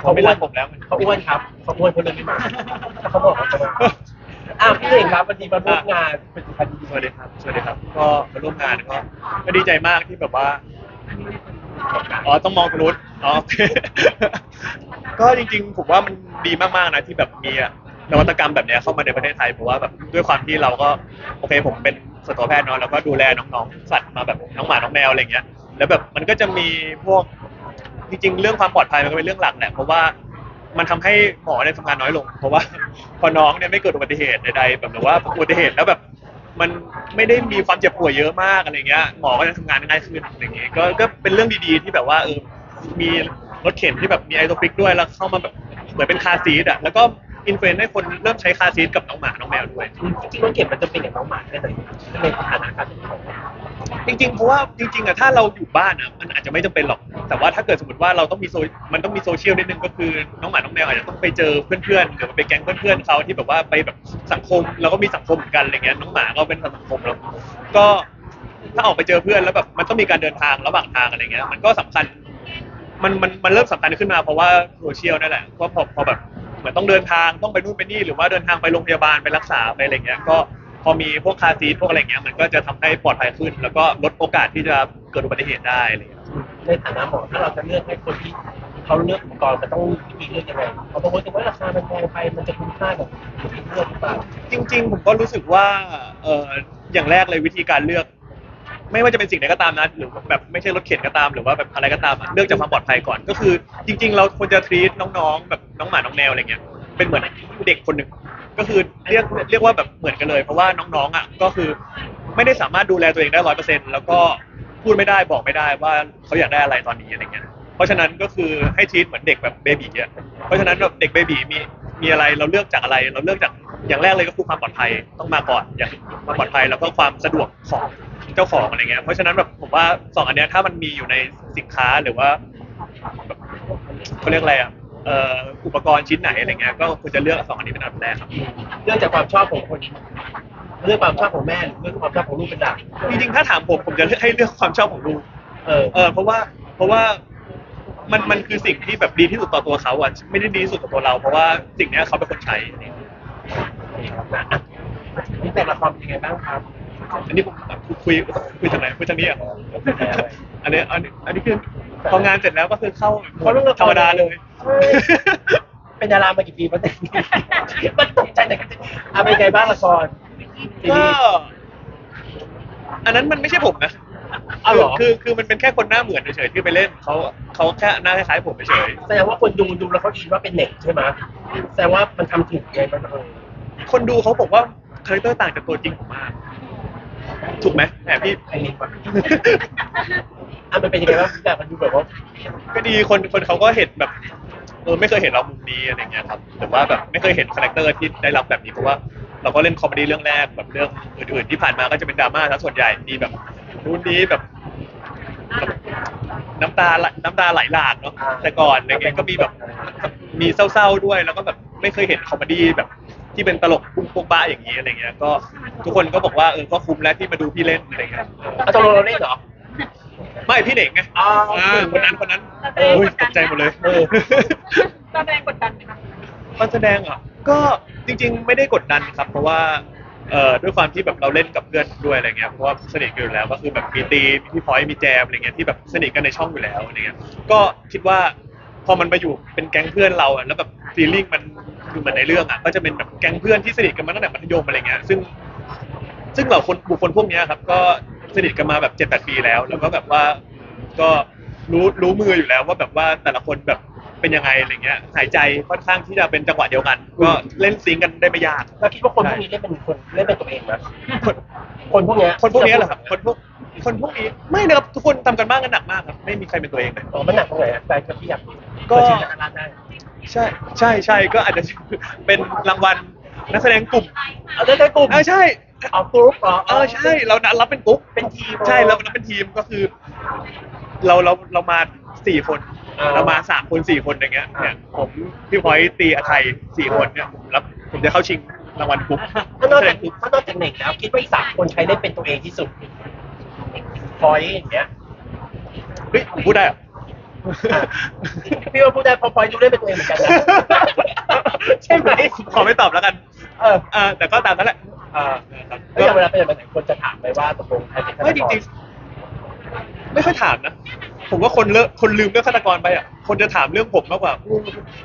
เขาไม่รักผมแล้วเขาอ้วนครับเขาอ้วนเขาเลยไม่มาเขาบอกเขาจะมาอ้าวพี่เองครับวันนี้มาร่วมงานเป็นคดีสวัสดีครับสวัสดีครับ ก็มาร่วมงานก็ก็ดีใจมากที่แบบว่าอ๋อต้องมองตรงนู้นอ๋อโอเคก็จริงๆผมว่ามันดีมากๆนะที่แบบมีนวัตกรรมแบบเนี้ยเข้ามาในประเทศไทยเพราะว่าแบบด้วยความที่เราก็โอเคผมเป็นสัตวแพทย์เนาะแล้วก็ดูแลน้องๆสัตว์มาแบบน้องหมาน้องแมวอะไรเงี้ยแล้วแบบมันก็จะมีพวก จริงๆเรื่องความปลอดภัยมันก็เป็นเรื่องหลักแหละเพราะว่ามันทำให้หมอเนี่ยทำงานน้อยลง เพราะว่า พอน้องเนี่ยไม่เกิดอุบัติเหตุใดๆแบบหรือว่าอุบัติเหตุแล้วแบบ มันไม่ได้มีความเจ็บป่วยเยอะมากอะไรเงี้ยหมอก็จะทำงานง่ายขึ้นอย่างเงี้ยก็ก็เป็นเรื่องดีๆที่แบบว่าเออมีรถเข็นที่แบบมีไอโตปิกด้วยแล้วเข้ามาแบบเหมือนเป็นคาร์ซีดอะแล้วก็ อินฟลูเอนซ์ให้คนเริ่มใช้คาร์ซีทกับน้องหมาน้องแมวด้วย จริงๆมันเก็บมันจะเป็นอย่างน้องหมาแค่ไหนในสถานการณ์ของจริงๆ เพราะว่าจริงๆอะถ้าเราอยู่บ้านอะมันอาจจะไม่จำเป็นหรอก แต่ว่าถ้าเกิดสมมติว่าเราต้องมีโซมันต้องมีโซเชียลนิดนึงก็คือน้องหมาน้องแมวอาจจะต้องไปเจอเพื่อนๆหรือว่าไปแก๊งเพื่อนๆเขาที่แบบว่าไปแบบสังคมเราก็มีสังคมเหมือนกันอะไรเงี้ยน้องหมาก็เป็นสังคมแล้วก็ถ้าออกไปเจอเพื่อนแล้วแบบมันต้องมีการเดินทางระหว่างทางอะไรเงี้ยมันก็สำคัญมันมันมันเริ่มสำคัญขึ้นมาเพราะว่าโซเชียลนั่นแหละเพราะพอพอแบบ เหมือนต้องเดินทางต้องไปนู่นไปนี่หรือว่าเดินทางไปโรงพยาบาลไปรักษาไปอะไรเงี้ยก็พอมีพวกคาร์ซีทพวกอะไรเงี้ยมันก็จะทำให้ปลอดภัยขึ้น แล้วก็ลดโอกาสที่จะเกิดอุบัติเหตุได้อะไรเงี้ยในฐานะหมอถ้าเราจะเลือกให้คนที่เขาเลือกอุปกรณ์มันต้องมีวิธีเลือกยังไงเขาบอกว่าถึงว่าราคามันแพงไปมันจะคุ้มค่ากับที่เลือกหรือเปล่าจริง ๆ ผมก็รู้สึกว่าเอออย่างแรกเลยวิธีการเลือก ไม่ว่าจะเป็นสิ่งใดก็ตามนะหรือแบบไม่ใช่รถเข็นก็ตาม หรือว่าแบบอะไรก็ตามอะเลือกจากความปลอดภัยก่อน ก็คือจริง ๆ เราควรจะทีตน้องๆ แบบน้องหมาน้องแมวอะไรเงี้ยเป็นเหมือนเด็กคนหนึ่งก็คือเรียกเรียกว่าแบบเหมือนกันเลย เพราะว่าน้องๆอะก็คือไม่ได้สามารถดูแลตัวเองได้ร้อยเปอร์เซ็นต์แล้วก็พูดไม่ได้บอกไม่ได้ว่าเขาอยากได้อะไรตอนนี้อะไรเงี้ยเพราะฉะนั้นก็คือให้ทีตเหมือนเด็กแบบเบบีอะเพราะฉะนั้นแบบเด็กเบบี๋มี มีอะไรเราเลือกจากอะไร เราเลือกจากอย่างแรกเลยก็คือความปลอดภัยต้องมาก่อนอย่างความปลอดภัยแล้วก็ความสะดวกของเจ้าของอะไรเงี้ยเพราะฉะนั้นแบบผมว่าสองอันเนี้ยถ้ามันมีอยู่ในสินค้าหรือว่าแบบเขาเรียกอะไรอะเอ่ออุปกรณ์ชิ้นไหนอะไรเงี้ยก็ควรจะเลือกสองอันนี้เป็นอันดับแรกครับเลือกจากความชอบของคนเลือกความชอบของแม่หรือเลือกความชอบของลูกเป็นหลักจริงๆถ้าถามผมผมจะเลือกให้เลือกความชอบของลูก เออเออเพราะว่าเพราะว่า มันมันคือสิ่งที่แบบดีที่สุดต่อตัวเขาอะไม่ได้ดีที่สุดต่อตัวเรา เพราะว่าสิ่งเนี้ยเขาเป็นคนใช้นี่แต่ละครเป็นยังไงบ้างครับอันนี้ผมคุยคุยทางไหนคุยทางนี้อะอันนี้อันนี้อันนี้คือพองานเสร็จแล้วก็คือเข้าธรรมดาเลย เป็นดารามากี่ปีมาแต่มันตกใจแต่กันอะเป็นไงบ้างละครก็อันนั้นมันไม่ใช่ผมนะ เอาเหรอ คือคือมันเป็นแค่คนหน้าเหมือนเฉยๆที่ไปเล่นเขาเขาแค่หน้าคล้ายๆผมเฉยแสดงว่าคนดูดูแล้วเขาคิดว่าเป็นเน็ตใช่ไหมแสดงว่ามันทำถูกไงมันเออๆคนดูเขาบอกว่าคาแรคเตอร์ต่างจากตัวจริงผมมาก ถูกไหมแหมพี่ใครเน็ตวะอะมันเป็นยังไงบ้างแต่มันดูแบบว่าก็ดีคนคนเขาก็เห็นแบบเออไม่เคยเห็นเรามุมนี้อะไรเงี้ยครับหรือว่าแบบไม่เคยเห็นคาแรคเตอร์ที่ได้รับแบบนี้เพราะว่า เราก็เล่นคอมเมดี้เรื่องแรกแบบเรื่องอื่นๆที่ผ่านมาก็จะเป็นดราม่าซะส่วนใหญ่มีแบบ นู่นนี้แบบแบบน้ำตาไหลน้ำตาไหลหลากเนาะแต่ก่อนอะไรเงี้ยก็มีแบบมีเศร้าๆด้วยแล้วก็แบบไม่เคยเห็นคอมเมดี้แบบที่เป็นตลกปุ้งปุ้งบ้าอย่างนี้อะไรเงี้ย ก็ทุกคนก็บอกว่าเออก็คุ้มแล้วที่มาดูพี่เล่นอะไรเงี้ยเอาตกลงเราเล่นเหรอ ไม่พี่เหน่งไงอ๋ออ่าคนนั้นคนนั้นเออโอ้ยตกใจหมดเลยเออ ตอนแรงกดดันไหมคะ ตอนแสดงเหรอะก็จริงๆ ไม่ได้กดดันครับ เพราะว่า เอ่อด้วยความที่แบบเราเล่นกับเพื่อนด้วยอะไรเงี้ยเพราะว่าสนิทกันอยู่แล้วก็คือแบบมีตีมพี่พอยมีแจมอะไรเงี้ยที่แบบสนิทกันในช่องอยู่แล้วอะไรเงี้ยก็คิดว่าพอมันมาอยู่เป็นแก๊งเพื่อนเราอะแล้วแบบฟีลลิ่งมันคือเหมือนในเรื่องอะก็จะเป็นแบบแก๊งเพื่อนที่สนิทกันมาตั้งแต่มัธยมอะไรเงี้ยซึ่ง ซึ่งเหล่าคนบุคคลพวกเนี้ยครับ ก็สนิทกันมาแบบเจ็ดแปดปีแล้ว แล้วก็แบบว่าก็รู้รู้มืออยู่แล้วว่าแบบว่าแต่ละคนแบบ เป็นยังไงอะไรเงี้ยหายใจค่อนข้างที่จะเป็นจังหวะเดียวกัน ก็เล่นซิงค์กันได้ไม่ยาก เราคิดว่าคนพวกนี้เล่นเป็นคนเล่นเป็นตัวเองนะคนพวกเนี้ยคนพวกเนี้ยเหรอครับคนพวกคนพวกนี้ไม่นะครับทุกคนทำกันบ้านกันหนักมากครับไม่มีใครเป็นตัวเองเลยอ๋อมันหนักตรงไหนอะแฟนก็พี่อยากรู้ก็เชื่อดาราได้ใช่ใช่ใช่ก็อาจจะเป็นรางวัลนักแสดงกลุ่มเอาได้ได้กลุ่มเออใช่ เอากรุ๊ปเหรอเออใช่เรานัดรับเป็นกรุ๊ปเป็นทีม ใช่เราเราเป็นทีมก็คือ เราเราเรามาสี่คน อ่าเรามาสามคนสี่คนอย่างเงี้ยเนี่ยผมพี่พลอยตีอาไทยสี่คนเนี่ยผมรับผมจะเข้าชิงรางวัลกรุ๊ปถ้านอกแสดจากงกรุ๊ปถ้านอกจากเน็กแล้วคิดว่าอีกสามคนใครเล่นเป็นตัวเองที่สุดพอยอย่างเงี้ยเฮ้ยผมพูดได้เหรออะพี่ว่าพูดได้เพอพอยดูได้เป็นตัวเองเหมือนกันนะใช่ไหมขอไม่ตอบแล้วกันเอออ่าแต่ก็ตามนั้นแหละ อ่านะครับแล้วอย่างเวลาไปไหนมาไหนคนจะถามไปว่าตกลงใครเป็นฆาตไม่กจรริงๆ ไม่ค่อยถามนะ ผมว่าคนเลอะคนลืมเรื่องฆาตกรไปอะ คนจะถามเรื่องผมมากกว่าอู้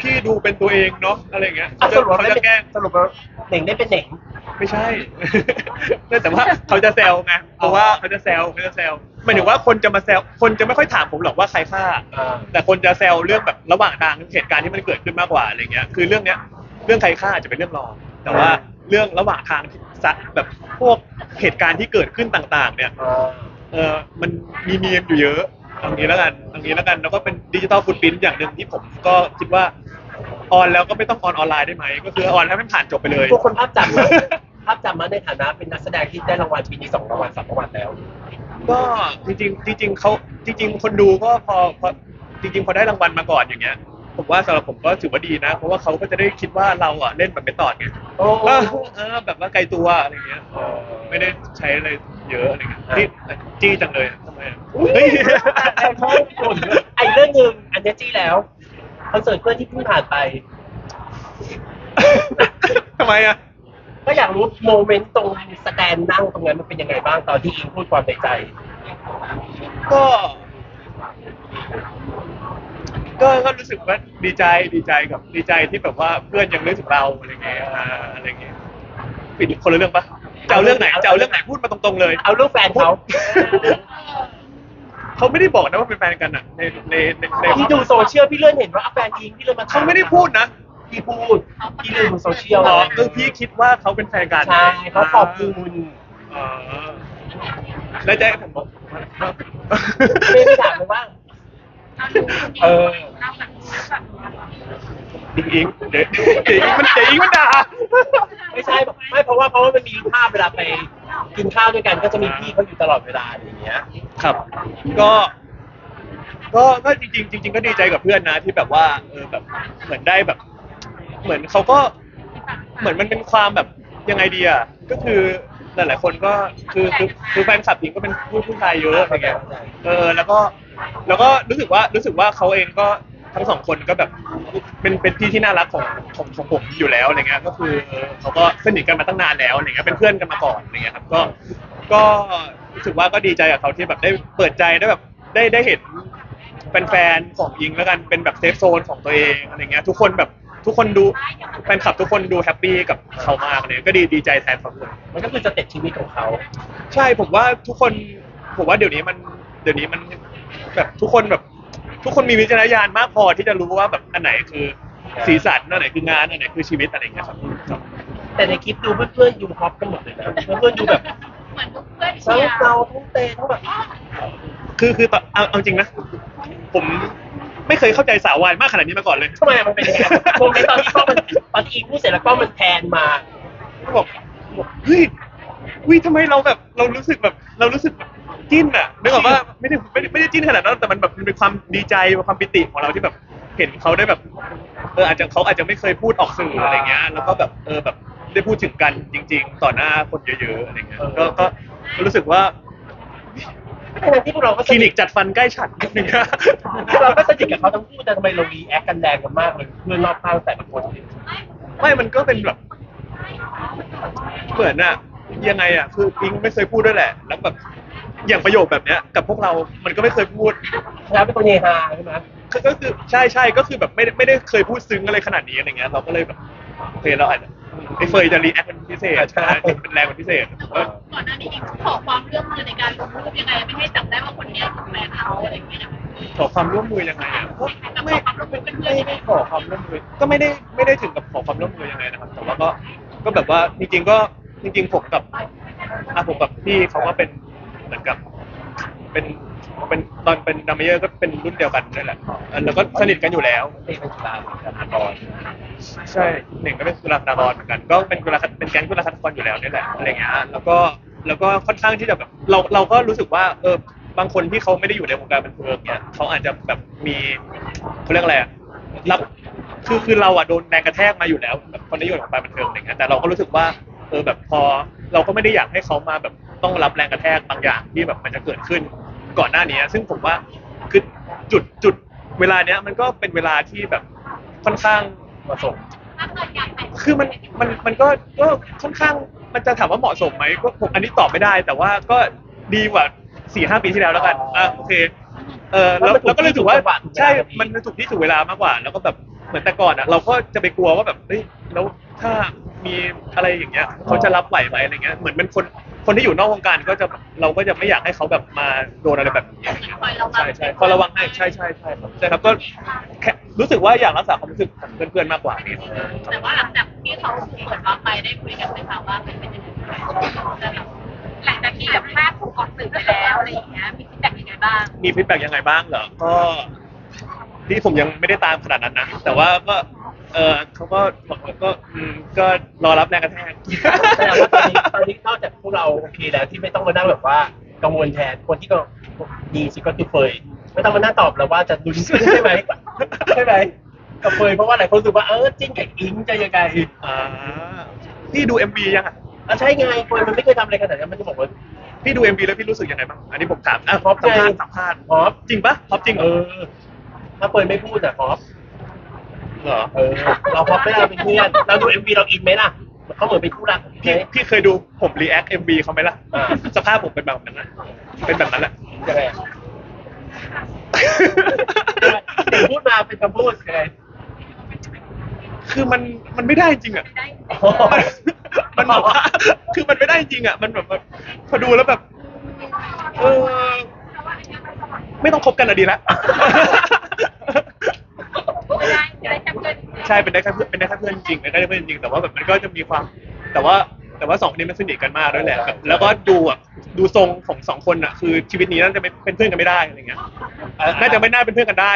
พี่ดูเป็นตัวเองเนาะอะไรอย่างเงี้ยอะเขาสจะรุปว่าเขาไม่จะเป็นแกล้งสรุปว่าเหน่งได้เป็นเหน่ง ไม่ใช่ แต่ว่าเขาจะแซวไงเพราะว่าเขาจะแซวเขาจะแซวหมายถึงว่าคนจะมาแซวคนจะไม่ค่อยถามผมหรอกว่าใครฆ่า อ่า แต่คนจะแซวเรื่องแบบระหว่างทางเหตุการณ์ที่มันเกิดขึ้นมากกว่าอะไรเงี้ย คือเรื่องเนี้ย เรื่องใครฆ่าอาจจะเป็นเรื่องรอง แต่ว่าเรื่องระหว่างทางที่ซัดแบบพวกเหตุการณ์ที่เกิดขึ้นต่าง ๆ เนี่ย อ่า เออมันมีมีมอยู่เยอะตรงนี้แล้วกันตรงนี้แล้วกันแล้วก็เป็นดิจิตอลฟุตพิ้นอย่างหนึ่งที่ผมก็คิดว่าออนแล้วก็ไม่ต้องออนออนไลน์ได้ไหมก็คือออนให้มันผ่านจบไปเลยพวกคนภาพจำนะภาพจำมาในฐานะเป็นนักแสดงที่ได้รางวัลปีนี้สองรางวัลสามรางวัลแล้ว ก็จริงๆจริงๆเขาจริง ๆ คนดูก็พอพอจริงๆพอได้รางวัลมาก่อนอย่างเงี้ย ผมว่าสำหรับผมก็ถือว่าดีนะ เพราะว่าเขาก็จะได้คิดว่าเราอะเล่นแบบไม่ตอดไงโอ้เออเออแบบว่าไกลตัวอะไรเงี้ยเออไม่ได้ใช้อะไรเยอะอะไรเงี้ยนี่จี้จังเลยทำไมอะเฮ้ยไอเรื่องหนึ่งอันเนี้ยจี้แล้วคอนเสิร์ตเพื่อนที่เพิ่งผ่านไป ทำไมอะ ก็อยากรู้โมเมนต์ตรงสแตนนั่งตรงนั้นมันเป็นยังไงบ้างตอนที่อิงพูดความในใจ ก็ ก็ก็รู้สึกว่าดีใจดีใจกับดีใจที่แบบว่าเพื่อนยังนึกถึงเราอะไรเงี้ยอ่าอะไรเงี้ยปิดคนละเรื่องปะจะเอาเรื่องไหนจะเอาเรื่องไหนพูดมาตรงๆเลยเอาเรื่องแฟนเขา เขาไม่ได้บอกนะว่าเป็นแฟนกันอะในในในในพี่ดูโซเชียลพี่เลื่อนเห็นว่าอะแฟนอิงพี่เลยมาถเขาไม่ได้พูดนะพี่พูดพี่เลื่อนดูโซเชียลอ๋อคือพี่คิดว่าเขาเป็นแฟนกันใช่เขาขอบคุณอ๋อแล้วจะให้ผมบอก ไม่ได้ถามเลยว่า เออเราแบบแบบอิงอิงเดี๋ยวเดี๋ยวอิงมันเดี๋ยวอิงมันด่า ไม่ใช่ไม่เพราะว่าเพราะว่ามันมีภาพเวลาไปกินข้าวด้วยกันก็จะมีพี่เขาอยู่ตลอดเวลาอย่างเงี้ย ครับ ก็ ก็ก็จริงๆจริงๆก็ดีใจกับเพื่อนนะที่แบบว่าเออแบบเหมือนได้แบบ เหมือนเขาก็เหมือนมันเป็นความแบบยังไงดีอะก็คือหลายๆคนก็คือคือคือแฟนคลับหญิงก็เป็นผู้ผู้ชายเยอะอะไรเงี้ยเออแล้วก็ แล้วก็รู้สึกว่ารู้สึกว่าเขาเองก็ทั้งสองคนก็แบบเป็นเป็นพี่ที่น่ารักของของของผมอยู่แล้วอะไรเงี้ยก็คือเออเขาก็สนิทกันมาตั้งนานแล้วอะไรเงี้ยเป็นเพื่อนกันมาก่อนอะไรเงี้ยครับก็ก็รู้สึกว่าก็ดีใจกับเขาที่แบบได้เปิดใจได้แบบได้ได้เห็นแฟนๆของยิงแล้วกันเป็นแบบเซฟโซนของตัวเองอะไรเงี้ยทุกคนแบบทุกคนดูแฟนคลับทุกคนดูแฮปปี้กับเขามากเลยก็ดีดีใจแทนเขาเลยมันก็คือสเต็ปชีวิตของเขา ใช่ผมว่าทุกคนผมว่าเดี๋ยวนี้มันเดี๋ยวนี้มัน แบบทุกคนแบบ ทุกคนมีวิจารณญาณมากพอที่จะรู้ว่าแบบอันไหนคือสีสันอันไหนคืองานอันไหนคือชีวิตอะไรเงี้ยครับครับ แต่ในคลิปดูเพื่อนๆยูฮอปกันหมดเลยนะเพื่อนๆดูแบบเหมือนเพื่อนทั้เชีงยร์เราทั้งเตะทั้งแบบ คือคือตอนเอาเอาจริงนะ ผมไม่เคยเข้าใจสาววายมากขนาดนี้มาก่อนเลย ทำไมมันเป็นยังไงโมเมนต์ตอนที่กล้องมันตอนที่อิงพูดเสร็จแล้วกล้องมันแพนมาบอกบอกเฮ้ยวิทำไมเราแบบ เรารู้สึกแบบ เรารู้สึกแบบ จิ้นอะนึกออกว่าไม่ได้ไม่ได้ไม่ได้จิ้นขนาดนั้นแต่มันแบบมันเป็นความดีใจความปิติของเราที่แบบเห็นเขาได้แบบเอออาจจะเขาอาจจะไม่เคยพูดออกสื่ออะไรเงี้ยแล้วก็แบบเออแบบได้พูดถึงกันจริง ๆ ต่อหน้าคนเยอะๆอะไรเงี้ยก็ก็ก็รู้สึกว่าทั้งที่พวกเราก็คลินิกจัดฟันใกล้ฉันนิดนึงนะเราก็สนิทกับเขาทั้งคู่แต่ทำไมเรารีแอคกันแรงกันมากเลยเพื่อนรอบข้างแต่ละคนไม่มันก็เป็นแบบเหมือนอะยังไงอะคืออิงไม่เคยพูดด้วยแหละ แล้วแบบ อย่างประโยคแบบเนี้ยกับพวกเรา มันก็ไม่เคยพูด แล้วเป็นคนเฮฮาใช่ไหมคือก็คือใช่ใช่ก็คือแบบไม่ได้ไม่ได้เคยพูดซึ้งอะไรขนาดนี้อะไรเงี้ยเราก็เลยแบบโอเคเราอาจจะไอ้เฟยจะรีแอคเป็นพิเศษใช่เป็นแรงเป็นพิเศษว่าก่อนหน้านี้ขอความร่วมมือในการลงรูปยังไงไม่ให้จับได้ว่าคนเนี้ยคือแฟนเขาอะไรอย่างเงี้ยขอความร่วมมือยังไงอะก็กับขไม่อความร่วมมือเป็นเพื่อไม่นยังไงได้ขอความร่วมมือ ก็ไม่ได้ไม่ได้ถึงกับขอความร่วมมือยังไงนะครับ แต่ว่าก็ก็แบบว่าจริงๆก็จริง ๆ ผมกับอะผมกับพี่เขาก็เป็น เหมือนกับ เป็นเป็นตอนเป็นดัมเมเยอร์ก็เป็นรุ่นเดียวกันนั่นแหละเออแล้วก็สนิทกันอยู่แล้วเตะเป็นกีฬากับอาบอลใช่หนึ่งก็เป็นกุลาคารอนเหมือนกัน ก็เป็นกุลาเป็นแก๊งกุลาคารอนอยู่แล้วนี่แหละอะไรเงี้ยแล้วก็แล้วก็ค่อนข้างที่จะแบบเราเราก็รู้สึกว่าเออบางคนที่เขาไม่ได้อยู่ในวงการบันเทิงเนี่ยเขาอาจจะแบบมีเขาเรียกอะไรอะรับคือคือเราอะโดนแรงกระแทกมาอยู่แล้วแบบคนที่อยู่ในวงการบันเทิงอะไรเงี้ยแต่เราก็รู้สึกว่าเออแบบพอเราก็ไม่ได้อยากให้เขามาแบบ ต้องรับแรงกระแทกบางอย่างที่แบบมันจะเกิดขึ้นก่อนหน้านี้ ซึ่งผมว่าคือจุดจุดเวลาเนี้ยมันก็เป็นเวลาที่แบบค่อนข้างมาส่งถ้าเกิดอยากแต่งคือมันมันมันก็ก็ค่อนข้างมันจะถามว่าเหมาะสมไหมก็ผมอันนี้ตอบไม่ได้ แต่ว่าก็ดีกว่าสี่ห้าปีที่แล้วแล้วกันอะโอเคเออแล้วแล้วก็เลยถือว่าใช่มันถูกที่ถูกเวลามากกว่า แล้วก็แบบเหมือนแต่ก่อนอะเราก็จะไปกลัวว่าแบบเฮ้ยแล้วถ้า มีอะไรอย่างเงี้ยเขาจะรับไหวไหมอะไรเงี้ยเหมือนเป็นคนคนที่อยู่นอกวงการก็จะเราก็จะไม่อยากให้เขาแบบมาโดนอะไรแบบนี้คอยระวังใช่ใช่คอยระวังให้ใช่ใช่ใช่ครับใช่ครับก็แค่รู้สึกว่าอยากรักษาความรู้สึกของเพื่อนๆมากกว่านี่แต่ว่าหลังจากที่เขาเปิดวางไปได้คุยกันไหมคะว่ามันเป็นยังไงหลังจากที่แบบภาพถูกออกสื่อไปแล้วอะไรอย่างเงี้ยมีฟีดแบ็กยังไงบ้างมีฟีดแบ็กยังไงบ้างเหรอก็ที่ผมยังไม่ได้ตามขนาดนั้นนะแต่ว่าก็ เออเขาก็บอกว่าก็อืมก็รอรับแรงกระแทกแต่ว่าตอนนี้ตอนนี้นอกจากพวกเราโอเคแล้วที่ไม่ต้องมานั่งแบบว่ากังวลแทนคนที่ก็ดีสิก็คือเฟยไม่ต้องมานั่งตอบแล้วว่าจะลุ้นขึ้นใช่ไหมใช่ไหมกับเฟยเพราะว่าหลายคนรู้สึกว่าเออจิ้นกับอิงจะยังไงอ่าพี่ดู MV ยังอะอะใช่ไงเฟยมันไม่เคยทำอะไรขนาดนั้นมันจะบอกว่า พี่ดู MV แล้วพี่รู้สึกยังไงบ้างอันนี้ผมถามอะพร้อมสัมภาษไงณ์สัมภาษณ์ฮอปจริงปะฮอปจริงเหรเอออถ้าเฟยไม่พูดอะฮอป เหรอเออเราฮอปไม่ได้เราเป็นเพื่อนเราดูเอ็มวีเราอินไหมล่ะเขาเหมือนเป็นคู่รักพี่พี่เคยดูผมรีแอค MV เขาไหมล่ะอ่า สภาพผมเป็นแบบนั้นนะเป็นแบบนั้นแหละ ยังไงอะเด็กพูดมาเป็นคำพูดยังไง คือมันมันไม่ได้จริงอะได้มันแบบว่าคือมันไม่ได้จริงอะ มันแบบว่าพอดูแล้วแบบ เออ ไม่ต้องคบกันอะดีละ ไม่ได้ไม่ได้แค่เพื่อน ใช่เป็นได้แค่เพื่อนเป็นได้แค่เพื่อนจริงเป็นได้แค่เพื่อนจริงแต่ว่าแบบมันก็จะมีความ แต่ว่าแต่ว่าสองคนนี้มันสนิทกันมากด้วยแหละแบบแล้วก็ดูอะดูทรงของสองคนอะคือชีวิตนี้น่าจะไม่เป็นเพื่อนกันไม่ได้อะไรเงี้ยน่าจะไม่น่าเป็นเพื่อนกันได้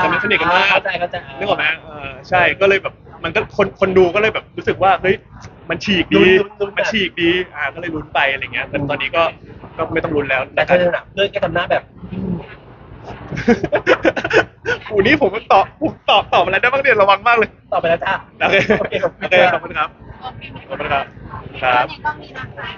แต่มันสนิทกันมาก เข้าใจเข้าใจ นึกออกไหมเออใช่ ก็เลยแบบมันก็คนคนดูก็เลยแบบรู้สึกว่าเฮ้ยมันฉีกดี ลุ้นลุ้นมันฉีกดี อ่าก็เลยลุ้นไปอะไรเงี้ยแต่ตอนนี้ก็ก็ไม่ต้องลุ้นแล้วแต่นะคเธรับอน่ะเพื่อนก็ทำหน้าแบบ อูนี่ผมตอบผมตอบตอบอะไรได้บ้างเนี่ยระวังมากเลยต่อไปแล้วจ้าโอเคโอเคขอบคุณโอเคค่ะขอบคุณครับ โอเคขอบคุณครับ ครับนี่ก็มีนะคะ